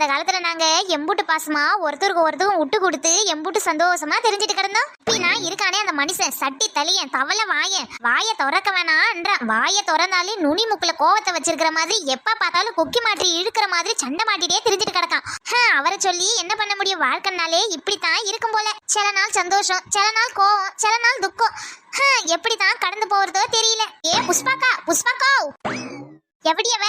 அந்த காலத்துல நாங்க எம்பூட்டு பாசமா ஒருத்தருக்கு ஒருத்தரும் விட்டு கொடுத்து எம்பூட்டு சந்தோஷமா தெரிஞ்சுட்டு கிடந்தோம். இப்படினா இருக்கானே அந்த மனுஷன். சட்டி தலியன் தவளை வாயன். வாயை திறக்க வேணான்ற வாயை திறந்தாலே நுனி முக்குல கோவத்தை வச்சிருக்கிற மாதிரி எப்ப பார்த்தாலும் கொக்கி மாட்டி இழுக்கிற மாதிரி சண்டை மாட்டிட்டே தெரிஞ்சிட்டு கிடக்கான். அவரை சொல்லி என்ன பண்ண முடியும்? வாழ்க்கைனாலே இப்படித்தான் இருக்கும் போல. சில நாள் சந்தோஷம் சில நாள் கோவம் சில நாள் துக்கம். ஹம், எப்படித்தான் கடந்து போறதோ தெரியல. ஏ புஷ்பாக்கா புஷ்பாக்கா! எப்படியவ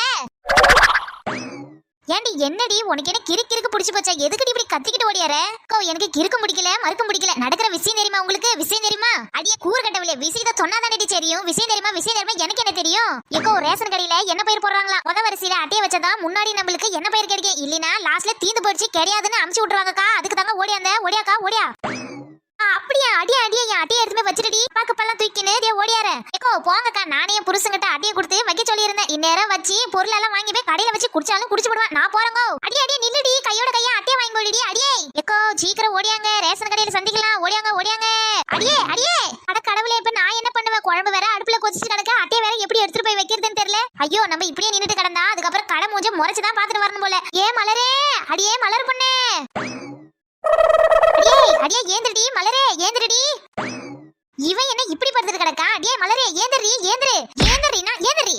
ஏண்டி என்னடி? உனக்கு என்ன கிறுக்கு கிறுக்கு பிடிச்சி போச்சா? எதுக்குடி இப்படி கத்திக்கிட்டு ஓடியார? கோ எனக்கு கிறுக்கு முடிக்கல மறுக்க முடிக்கல நடக்கிற விஷயம் தெரியுமா உங்களுக்கு? விஷயம் தெரியுமா? அடியே கூறு கட்டவில்லை. விஷயத்தை சொன்னாதானடி தெரியும். விஷயம் தெரியுமா? விஷயம் தெரியுமா? எனக்கு என்ன தெரியும்? எக்கோ ரேஷன் கடையில என்ன பயிர் போடுறாங்களா? முத வரிசையில அட்டையை வச்சதா? முன்னாடி நம்மளுக்கு என்ன பயிர் கிடைக்கும்? இல்லைன்னா லாஸ்ட்ல தீந்து போயிடுச்சு. கிடையாதுன்னு அமுச்சு விட்டுருவாங்கக்கா. அதுக்கு தாங்க ஓடியாந்த. ஓடியாக்கா ஓடியா. அப்படியா அடியா அடியா என் அட்டையை எடுத்துமே வச்சிருடி பாக்கு பழம் தூக்கினு டே ஓடியார. ஏக்கோ போங்கக்கா நானே புருஷங்கிட்ட அடியை கொடுத்து வைக்க சொல்லியிருந்தேன். இந்நேரம் வச்சு பொருள் எல்லாம் வாங்கி போய் கடையில வச்சு குடிச்சாலும் குடிச்சு விடுவான் நான் போறேங்கோ. அடி அடியே நில்லுடி. கையோட கையா அட்டையை வாங்கி போடுடி. அடியே. ஏக்கோ சீக்கிரம் ஓடியாங்க. ரேஷன் கடையில சந்திக்கலாம். ஓடியாங்க ஓடியாங்க. அடியே அடியே. அட கடவுளே இப்ப நான் என்ன பண்ணுவேன்? குழம்பு வேற அடுப்புல கொதிச்சு கிடக்க. அட்டையை வேற எப்படி எடுத்துட்டு போய் வைக்கிறதுன்னு தெரியல. ஐயோ நம்ம இப்படியே நின்னுட்டு கிடந்தா அதுக்கப்புறம் கடை மூஞ்ச முறைச்சு தான் பாத்துட்டு வரணும் போல. ஏ மலரே. அடியே மலர் பண்ணே. அடியே ஏந்திரடி மலரே ஏந்திரடி. இவன் என்ன இப்படி படுத்துட்டு கிடக்கா? அடியே மலரே ஏந்திரி ஏந்திரு ஏந்திரினா ஏந்திரி.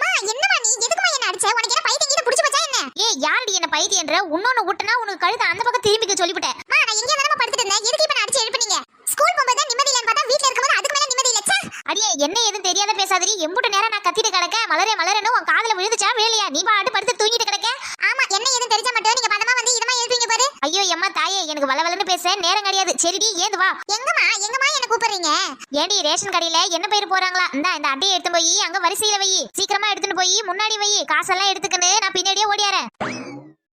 மா என்னமா நீ? எதுக்குமா என்ன அடிச்ச? உனக்கு என்ன பைத்தியம் கீழ புடிச்சு வச்சா என்ன? ஏய் யாரடி என்ன பைத்தியன்ற உன்னொன்னு விட்டுனா உனக்கு கழுத அந்த பக்கம் திரும்பிக்க சொல்லிவிட்டேன். மா நான் இங்க தானமா படுத்துட்டு இருந்தேன். எதுக்கு இப்ப அடிச்சு எழுப்புனீங்க? ஸ்கூல் போகும்போது தான் நிம்மதி இல்லன்னு பார்த்தா வீட்ல இருக்கும்போது அதுக்கு மேல நிம்மதி இல்ல. அடியே என்ன எதுவும் தெரியாத பேசாதடி. எம்புட்டு நேரம் நான் கத்திட்டு கிடக்க மலரே மலரேன்னு உன் காதுல விழுந்துச்சா வேலையா நீ பாட்டு படுத்து தூங்கிட்டு கிடக்க ஆமா என்ன ஏதும் தெரிஞ்சா மட்டும் நீங்க பதமா வந்து இதமா எழுப்பீங்க பாரு ஐயோ எம்மா தாயே எனக்கு வளவலன்னு பேச நேரம் கிடையாது. சரிடி ஏது வா. எங்கம்மா எங்கம்மா என்ன கூப்பிடுறீங்க? ஏடி ரேஷன் கடையில என்ன பயிர் போறாங்களா இந்தா இந்த அட்டையை எடுத்து போய் அங்க வரிசையில வை. சீக்கிரமா எடுத்துட்டு போய் முன்னாடி வை. காசெல்லாம் எடுத்துக்கின்னு நான் பின்னாடியே ஓடியாரேன்.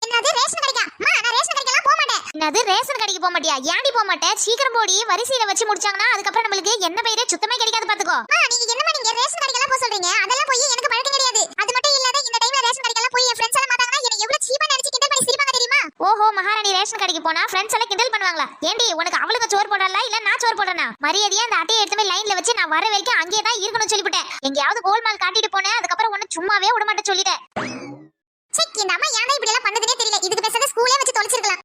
என்னது ரேஷன் கடைக்கா? அம்மா நான் ரேஷன் கடைக்கெல்லாம் போக மாட்டேன். என்னது ரேஷன் கடைக்கு போக மாட்டியா? ஏன்டி போக மாட்டேன் சீக்கிரம் போடி வரிசையில வச்சு முடிச்சாங்கன்னா அதுக்கப்புறம் நம்மளுக்கு என்ன பயிரே சுத்தமே கிடைக்காது பாத்துக்கோ. நீங்க என்னமா நீங்க ரேஷன் கடைக்கெல்லாம் போக சொல்றீங்க? அதெல்லாம் போய் எனக்கு பழக்கம் கிடையாது. அது மட்டும் இல்லாத இந்த டைம்ல ரேஷன் கடைக்கெல்லாம் போய் என் ஃப்ரெண்ட்ஸ் எல்லாம் பார்த்தாங்கன்னா என்ன எவ்வளவு சீப்பா நடிச்சு கிண்டல் பண்ணி சிரிப்பாங்க தெரியுமா ஓஹோ மகாராணி ரேஷன் கடைக்கு போனா ஃப்ரெண்ட்ஸ் எல்லாம் கிண்டல் பண்ணுவாங்களா? ஏண்டி உனக்கு அவளுக்கு சோறு போடல இல்ல நான் சோறு போடுறேனா? மரியாதையா அந்த அட்டையை எடுத்து போய் லைன்ல வச்சு நான் வர வரைக்கும் அங்கேயே தான் இருக்கணும்னு சொல்லிவிட்டேன். எங்கேயாவது கோல்மால் காட்டிட்டு போனேன் அதுக்கப்புறம் உன்னை சும்மாவே விட மாட்டேன் சொல்லிட்டேன். சரி நம்ம ஏன் இப்படி எல்லாம் பண்ணதுனே தெரியல. இதுக்கு பேசாத ஸ்கூலே வச்சு தொலைச்சிருக்கலாம்.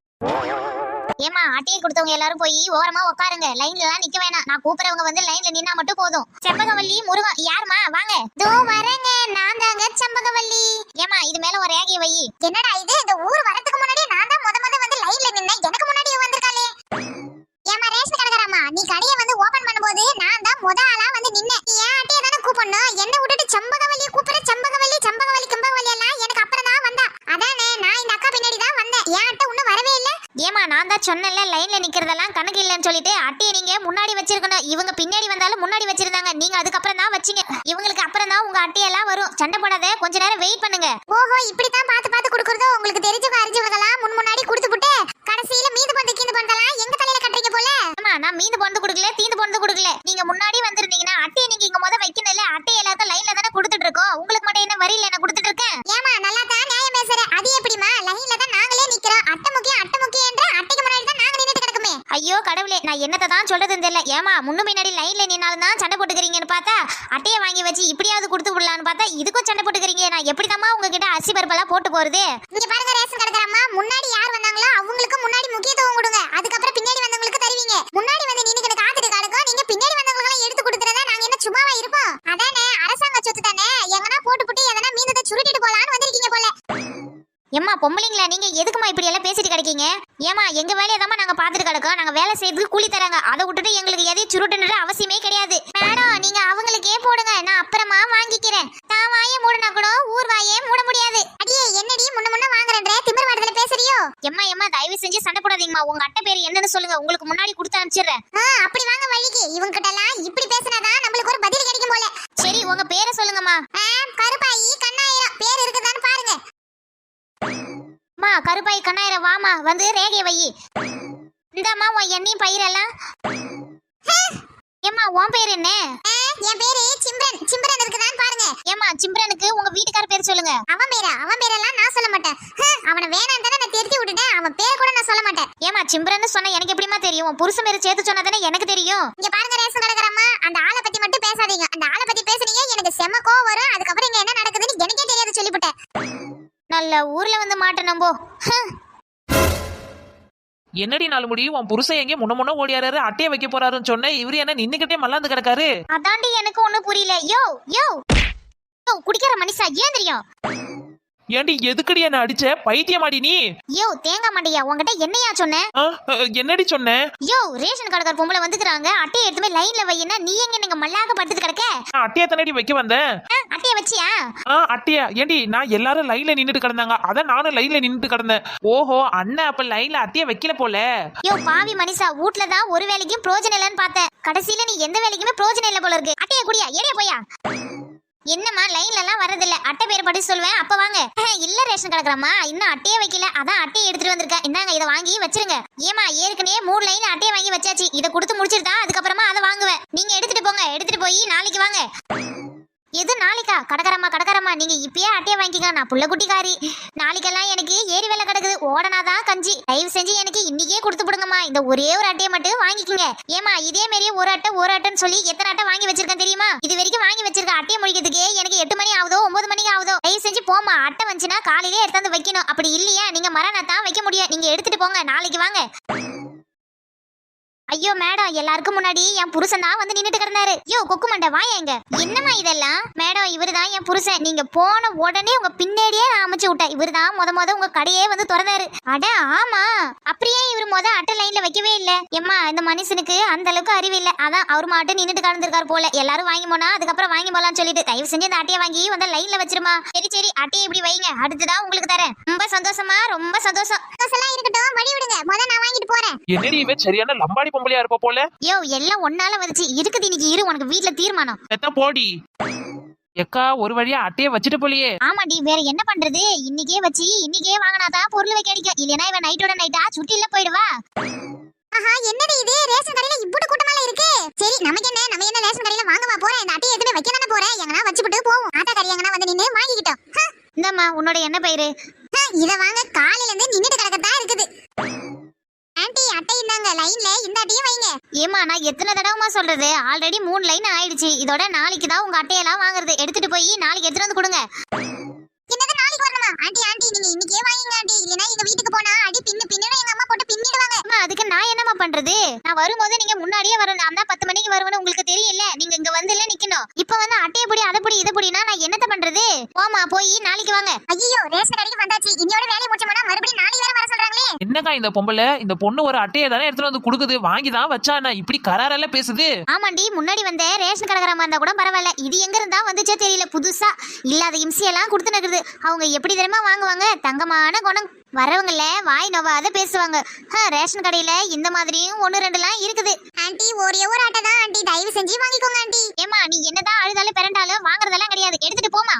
ஏமா அட்டையை கொடுத்தவங்க எல்லாரும் போய் ஓரமா உட்காருங்க லைன்ல எல்லாம் நிக்க வேணாம். நான் கூப்பிடுறவங்க வந்து லைன்ல நின்னா மட்டும் போதும். செம்பகவல்லி முருகன் யாருமா வாங்க. தோ வரேங்க. நான் தாங்க செம்பகவல்லி. ஏமா இது மேல ஒரு ஏகி வை. என்னடா இது? இந்த ஊர் வரதுக்கு முன்னாடி நான் தான் முத முத வந்து லைன்ல நின்னேன். எனக்கு முன்னாடி வந்திருக்காளே ஏமா ரேஷன் கடைக்காரம்மா நீ கடையை வந்து ஓபன் பண்ணும்போது நான் தான் முத ஆளா வந்து நின்னேன். நீ ஏன் அட்டையை தானே கூப்பிடணும்? என்ன விட்டுட்டு செம்பகவல்லியை கூப்பிடுற செம்பகவல்லி செம்பகவல்லி கம்பகவல்லி எல்லாம் எனக்கு அப்புறம் தான் வந்தா அதானே நான் இந்த அக்கா பின்னாடி தான் வந்தேன் ஏன் அட்டை இன்னும் வரவே இல்ல ஏமா நான் தான் சொன்னேன்ல லைன்ல நிக்கிறதெல்லாம் கணக்கு இல்லைன்னு சொல்லிட்டு அட்டையை நீங்க முன்னாடி வச்சிருக்கணும். இவங்க பின்னாடி வந்தாலும் முன்னாடி வச்சிருந்தாங்க. நீங்க அதுக்கப்புறம் தான் வச்சீங்க. இவங்களுக்கு அப்புறம் தான் உங்க அட்டையெல்லாம் வரும். சண்டை போடாத கொஞ்ச நேரம் வெயிட் பண்ணுங்க. ஓஹோ இப்படி தான் பார்த்து பார்த்து கொடுக்கறதோ உங்களுக்கு தெரிஞ்சவங்க அறிஞ்சவங்கலாம் முன் முன்னாடி கொடுத்து விட்டு கடைசியில மீது பந்து கீந்து பந்தலாம் எங்க தலையில கட்டுறீங்க போல? அம்மா நான் மீது பந்து கொடுக்கல தீந்து பந்து கொடுக்கல. நீங்க முன்னாடி வந்திருந்தீங்கன்னா அட்டையை நீங்க இங்க முத வைக்கணும்ல. அட்டை எல்லாத்தையும் லைன்ல தானே கொடுத்துட்டு இருக்கோம். உங்களுக்கு மட்டும் என்ன வரியில என்ன கொடுத்துட்டு இருக்கேன். ஏமா நல்லா தான் நியாயம் பேசுற அது எப்படிமா லைன்ல தான் நாங்களே நிக்கிறோம் அட்டை முக்கியம் அட்டை முக்கியன்ற அட்டைக்கு முன்னாடி தான் நாங்க நின்னுட்டு கிடக்குமே ஐயோ கடவுளே நான் என்னத்தை தான் சொல்றதுன்னு தெரியல. ஏமா முன்னு பின்னாடி லைன்ல நின்னாலும் தான் சண்டை போட்டுக்கிறீங்கன்னு பார்த்தா அட்டையை வாங்கி வச்சு இப்படியாவது கொடுத்து விடலான்னு பார்த்தா இதுக்கும் சண்டை போட்டுக்கிறீங்க நான் எப்படிதாம்மா உங்ககிட்ட அரிசி பருப்பெல்லாம் போட்டு போறது? இங்க பாருங்க ரேஷன் கடைக்காரம்மா முன்னாடி யார் வந்தாங்களோ அவங்களுக்கு முன்னாடி முக்கியத்துவம் கொடுங்க. அதுக்கப்புறம் பின்னாடி வந்தவங்களுக்கு தருவீங்க. முன்னாடி வந்து நின்னுக்கிட்டு காத்துட்டு கிடக்கும் நீங்க பின்னாடி வந்தவங்களுக்கு எல்லாம் எடுத்து கொடுத்துறதா நாங்க என்ன சும்மாவா இருப்போம்? அதானே அரசாங்க சொத்து தானே? எங்கனா போட்டு புட்டு எதனா மீந்ததை சுருட்டிட்டு போலான்னு வந்திருக்கீங்க போல. எம்மா பொம்பளைங்களா நீங்க எதுக்குமா இப்படி எல்லாம் பேசிட்டு கிடக்கீங்க? ஏமா எங்க வேலையை தான் நாங்க பாத்துட்டு கிடக்கோம். நாங்க வேலை செய்யறதுக்கு கூலி தராங்க. அதை விட்டுட்டு எங்களுக்கு எதையும் சுருட்டுன்ற அவசியமே கிடையாது. மேடம் நீங்க அவங்களுக்கே போடுங்க. நான் அப்புறமா வாங்கிக்கிறேன். தான் வாயே மூடனா கூட ஊர் வாயே மூட முடியாது. அடியே என்னடி முன்ன முன்ன வாங்குறேன் திமிர் வாடத்துல பேசுறியோ? எம்மா எம்மா தயவு செஞ்சு சண்டை போடாதீங்கம்மா. உங்க அட்டை பேர் என்னன்னு சொல்லுங்க. உங்களுக்கு முன்னாடி கொடுத்து அனுப்பிச்சிடுறேன். அப்படி வாங்க வள்ளிக்கு இவங்க கிட்ட எல்லாம் இப்படி பேசினாதான் நம்மளுக்கு ஒரு பதில் கிடைக்கும் போல சரி உங்க பேரை சொல்லுங்கம்மா கருப்பாயி கண்ணாயிரம் பேர் இருக்குதான்னு பாருங்க மா கருப்பாய் கண்ணாயிரம் வாமா வந்து ரேகை வை. இந்தாம்மா உன் எண்ணெயும் பயிரெல்லாம். ஏம்மா உன் பேர் என்ன? என் பேரு சிம்ரன். சிம்ரன் இருக்குதான்னு பாருங்க. ஏம்மா சிம்ரனுக்கு உங்க வீட்டுக்கார பேர் சொல்லுங்க. அவன் பேரா? அவன் பேரெல்லாம் நான் சொல்ல மாட்டேன். அவனை வேணாம் தானே நான் தெரிஞ்சு விட்டுட்டேன். அவன் பேர் கூட நான் சொல்ல மாட்டேன். ஏமா சிம்ரன் சொன்னா எனக்கு எப்படிமா தெரியும்? புருஷன் பேர் சேர்த்து சொன்னா தானே எனக்கு தெரியும்? இங்க பாருங்க ரேஷன் கடைக்காரம்மா. அந்த ஆளை பத்தி மட்டும் பேசாதீங்க. அந்த ஆளை பத்தி பேசுனீங்க எனக்கு செம கோவம் வரும். அதுக்கப்புறம் இங்க என்ன நல்ல ஊர்ல வந்து மாட்டணும் போ. என்னடி நாலு முடி? உன் புருஷன் எங்கே முன்ன முன்ன ஓடியாரு அட்டையை வைக்க போறாருன்னு சொன்னேன். இவரு என்ன நின்னுகிட்டே மல்லாந்து கிடக்காரு? அதாண்டி எனக்கு ஒண்ணும் புரியல. யோ. யோ குடிக்கிற மனுஷா? ஏன் தெரியும்? ஏண்டி எதுக்குடி என்ன அடிச்ச? பைத்தியமாடி நீ? யோ தேங்காய் மாட்டியா உன்கிட்ட என்னையா சொன்னேன்? ஆ, அஹ், என்னடி சொன்ன? யோ ரேஷன் கடைக்கார பொம்பளை வந்துக்கிறாங்க. அட்டையை எடுத்து போய் லைன்ல வையினா நீ எங்க நீங்க மல்லாக படுத்துட்டு கிடக்க? நான் அட்டையை தானடி வைக்க வந்தேன் ஆ, அட்டையை வச்சியா? ஆ அட்டையா. ஏண்டி நான் எல்லாரும் லைன்ல நின்னுட்டு கிடந்தாங்க. அதான் நானும் லைன்ல நின்னுட்டு கிடந்தேன். ஓஹோ அண்ணன் அப்ப லைன்ல அட்டையை வைக்கல போல. யோ பாவி மனுஷா வீட்ல தான் ஒரு வேலைக்கும் பிரோஜனம் இல்லைன்னு பார்த்தேன். கடைசியில நீ எந்த வேலைக்குமே பிரோஜனம் இல்ல போல இருக்கு. அட்டையை குடியா ஏடியா போயா? என்னம்மா லைன்ல எல்லாம் வரதில்ல. அட்டை பேர் படி சொல்லுவேன் அப்ப வாங்க. இல்ல ரேஷன் கிடக்குறம்மா. இன்னும் அட்டையே வைக்கல. அதான் அட்டையை எடுத்துட்டு வந்திருக்கேன் இந்தாங்க இதை வாங்கி வச்சிருங்க. ஏமா ஏற்கனவே மூணு லைன் அட்டையை வாங்கி வச்சாச்சு. இதை கொடுத்து முடிச்சிருந்தா அதுக்கப்புறமா அதை வாங்குவேன். நீங்க எடுத்துட்டு போங்க. எடுத்துட்டு போய் நாளைக்கு வாங்க. எது நாளைக்கா கடற்கரம்மா கடற்கரம்மா நீங்க இப்பயே அட்டையை வாங்கிக்கங்க. நான் புள்ள குட்டிக்காரி நாளைக்கெல்லாம் எனக்கு ஏரி வேலை கிடக்குது. ஓடனாதான் கஞ்சி. தயவு செஞ்சு எனக்கு இன்னைக்கே கொடுத்து விடுங்கம்மா. இந்த ஒரே ஒரு அட்டையை மட்டும் வாங்கிக்கோங்க. ஏமா இதே மாரி ஒரு அட்டை ஒரு அட்டைன்னு சொல்லி எத்தனை அட்டை வாங்கி வச்சிருக்கேன் தெரியுமா? இது வரைக்கும் வாங்கி வச்சிருக்க அட்டையை முடிக்கிறதுக்கு எனக்கு எட்டு மணி ஆகுதோ ஒன்பது மணிக்கு ஆகுதோ? தயவு செஞ்சு போமா அட்டை வந்துச்சுன்னா காலையிலே எடுத்தாந்து வைக்கணும். அப்படி இல்லையா? நீங்க மரணத்தான் வைக்க முடியும். நீங்க எடுத்துட்டு போங்க. நாளைக்கு வாங்க. ஐயோ மேடம் எல்லாருக்கும் முன்னாடி என் புருஷன் தான் வந்து நின்னுட்டு கிடந்தாரு. யோ கொக்கு மண்டை வாயா இங்க. என்னம்மா இதெல்லாம்? மேடம் இவரு தான் என் புருஷன். நீங்க போன உடனே உங்க பின்னாடியே நான் அமைச்சு விட்டேன். இவரு தான் முத முத உங்க கடையே வந்து திறந்தாரு. அட ஆமா. அப்படியே இவர் முத அட்டை லைன்ல வைக்கவே இல்ல? எம்மா இந்த மனுஷனுக்கு அந்த அளவுக்கு அறிவு இல்ல. அதான் அவர் மாட்டு நின்னுட்டு கலந்துருக்காரு போல. எல்லாரும் வாங்கி போனா அதுக்கப்புறம் வாங்கி போலாம்னு சொல்லிட்டு தயவு செஞ்சு இந்த அட்டையை வாங்கி வந்து லைன்ல வச்சிருமா. சரி சரி அட்டையை இப்படி வைங்க. அடுத்துதான் உங்களுக்கு தரேன். ரொம்ப சந்தோஷமா ரொம்ப சந்தோஷம். சந்தோஷம் இருக்கட்டும் வழி விடுங்க. முத நான் வாங்கிட்டு போறேன். என்னடி இவன் சரியான லம்பாடி பொம்பளையா இருப்ப போல? யோ எல்லாம் ஒன்னால வந்துச்சு. இருக்குது இன்னைக்கு இரு உனக்கு வீட்ல தீர்மானம். எத்தான் போடி. எக்கா ஒரு வழியா அட்டையை வச்சுட்டு போலியே. ஆமாடி வேற என்ன பண்றது? இன்னைக்கே வச்சு இன்னைக்கே வாங்கினாதான் பொருள் வைக்க அடிக்கும். இல்லனா இவன் நைட்டோட நைட்டா சுட்டில போயிடுவா. ஆஹா என்னது இது? ரேஷன் கடையில இம்புட்டு கூட்டமால இருக்கு. சரி நமக்கு என்ன? நம்ம என்ன ரேஷன் கடையில வாங்கவா போறேன்? இந்த அட்டையை எடுத்து வைக்க தானே போறேன்? எங்கனா வச்சுட்டு போவோம். ஆட்டா கறி எங்கனா வந்து நின்னு வாங்கிக்கிட்டோம். இந்தம்மா உன்னோட என்ன பயிரு இத வாங்க காலையில இருந்து நின்னுட்டு கிடக்கத்தான் இருக்குது. ஆன்ட்டி அட்டை இந்தாங்க. லைன்ல இந்த அட்டையும் வைங்க. ஏமா நான் எத்தனை தடவைமா சொல்றது? ஆல்ரெடி மூணு லைன் ஆயிடுச்சு. இதோட நாளைக்கு தான் உங்க அட்டையெல்லாம் வாங்குறது. எடுத்துட்டு போய் நாளைக்கு எடுத்துட்டு வந்து கொடுங்க என்னது நாளைக்கு வரணுமா ஆண்டி ஆண்டி நீங்க இன்னைக்கே வாங்கிங்க ஆண்டி இல்லனா எங்க வீட்டுக்கு போனா அடி பின்னு பின்னு எங்க அம்மா போட்டு பின்னிடுவாங்க அம்மா அதுக்கு நான் என்னம்மா பண்றது? நான் வரும்போது நீங்க முன்னாடியே வரணும் நான் தான் பத்து மணிக்கு வருவேன்னு உங்களுக்கு தெரியல நீங்க இங்க வந்து இல்ல நிக்கணும். இப்ப வந்து அட்டையை பொடி அதை பொடி இதை பொடினா நான் என்னத்த பண்றது? போமா போய் நாளைக்கு வாங்க. ஐயோ ரேஷன் கடைக்கு வந்தாச்சு. இன்னையோட வேலையை முடிச்சோம்னா மறுபடியும் நாளைக்கு வேற வர சொல்றாங்களே. என்னக்கா இந்த பொம்பளை? இந்த பொண்ணு ஒரு அட்டையை தானே எடுத்துட்டு வந்து கொடுக்குது. வாங்கி தான் வச்சா நான் இப்படி கராரெல்லாம் பேசுது. ஆமாண்டி முன்னாடி வந்த ரேஷன் கடைக்காரமா இருந்தா கூட பரவாயில்ல. இது எங்க இருந்தா வந்துச்சே தெரியல. புதுசா இல்லாத இம்சியெல்லாம் கொடுத்து நக்குது அவங்க எப்படி தெரியுமா வாங்குவாங்க? தங்கமான குணம். வரவங்கள வாய் நோவாத பேசுவாங்க. ரேஷன் கடையில இந்த மாதிரியும் ஒன்னு ரெண்டுலாம் இருக்குது. ஆண்டி ஒரே ஒரு அட்டை தான் ஆண்டி. தயவு செஞ்சு வாங்கிக்கோங்க ஆண்டி. ஏமா நீ என்னதான் அழுதாலும் பிறண்டாலும் வாங்குறதெல்லாம் கிடையாது. எடுத்துட்டு போமா